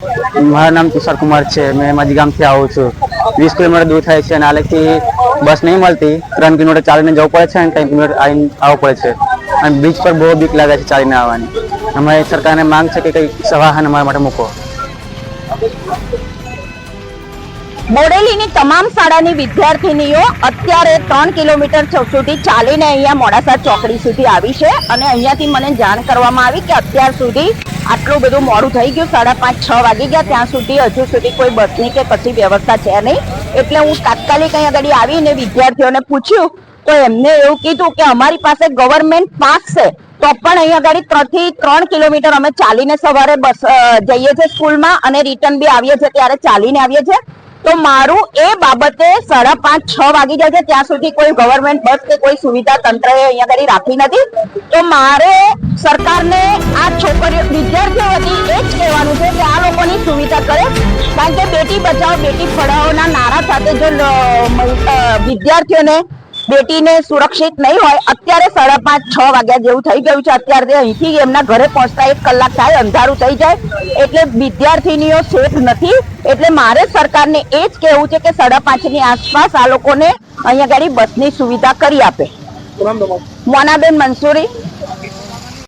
મારું નામ તુષાર કુમાર છે. મેં માજી ગામથી આવું છું. વીસ કિલોમીટર દૂર થાય છે અને આલેથી બસ નહીં મળતી. ત્રણ કિલોમીટર ચાલીને જવું પડે છે અને ત્રણ કિલોમીટર આવીને આવવું પડે છે. અને બીચ પર બહુ બીક લાગે છે ચાલીને આવવાની. અમારી સરકારને માંગ છે કે કંઈક સવાહન અમારા માટે મૂકો. બોડેલીની તમામ શાળાની વિદ્યાર્થીનીઓ અત્યારે ત્રણ કિલોમીટર સુધી ચાલીને અહીંયા મોડાસા ચોકડી સુધી આવી છે. અને અહીંયાથી મને જાણ કરવામાં આવી કે અત્યાર સુધી આટલું બધું મોડું થઈ ગયું, સાડા પાંચ, છ વાગી ગયા. ત્યાં સુધી હજુ સુધી કોઈ બસની કે કશી વ્યવસ્થા છે નહીં. એટલે હું તાત્કાલિક અહીંયા આગળ આવીને વિદ્યાર્થીઓને પૂછ્યું તો એમને એવું કીધું કે અમારી પાસે ગવર્મેન્ટ પાસ છે, તો પણ અહીંયા આગળ ત્રણથી ત્રણ કિલોમીટર અમે ચાલીને સવારે બસ જઈએ છીએ સ્કૂલમાં અને રિટર્ન બી આવીએ છીએ, ત્યારે ચાલીને આવીએ છીએ. તો મારું એ બાબતે સાડા પાંચ છ વાગી જાય છે. ત્યાં સુધી કોઈ ગવર્મેન્ટ બસ કે કોઈ સુવિધા તંત્રએ અહીંયા કરી રાખી નથી. તો મારે સરકારને આ છોકરીઓ, વિદ્યાર્થીઓ હતી એ જ કહેવાનું છે કે આ લોકોની સુવિધા કરે. કારણ કે બેટી બચાવો, બેટી પઢાઓના નારા સાથે જો વિદ્યાર્થીઓને બેટીને સુરક્ષિત નહીં હોય અત્યારે સાડા પાંચ છ વાગ્યા જેવું થઈ ગયું છે. અત્યારે અહીંથી એમના ઘરે પહોંચતા એક કલાક થાય અંધારું થઈ જાય. એટલે વિદ્યાર્થીનીઓ સેફ નથી. એટલે મારે સરકારને એ જ કહેવું છે કે સાડા પાંચની આસપાસ આ લોકોને અહીંયા ગાડી બસની સુવિધા કરી આપે. મોનાબેન મંસૂરી.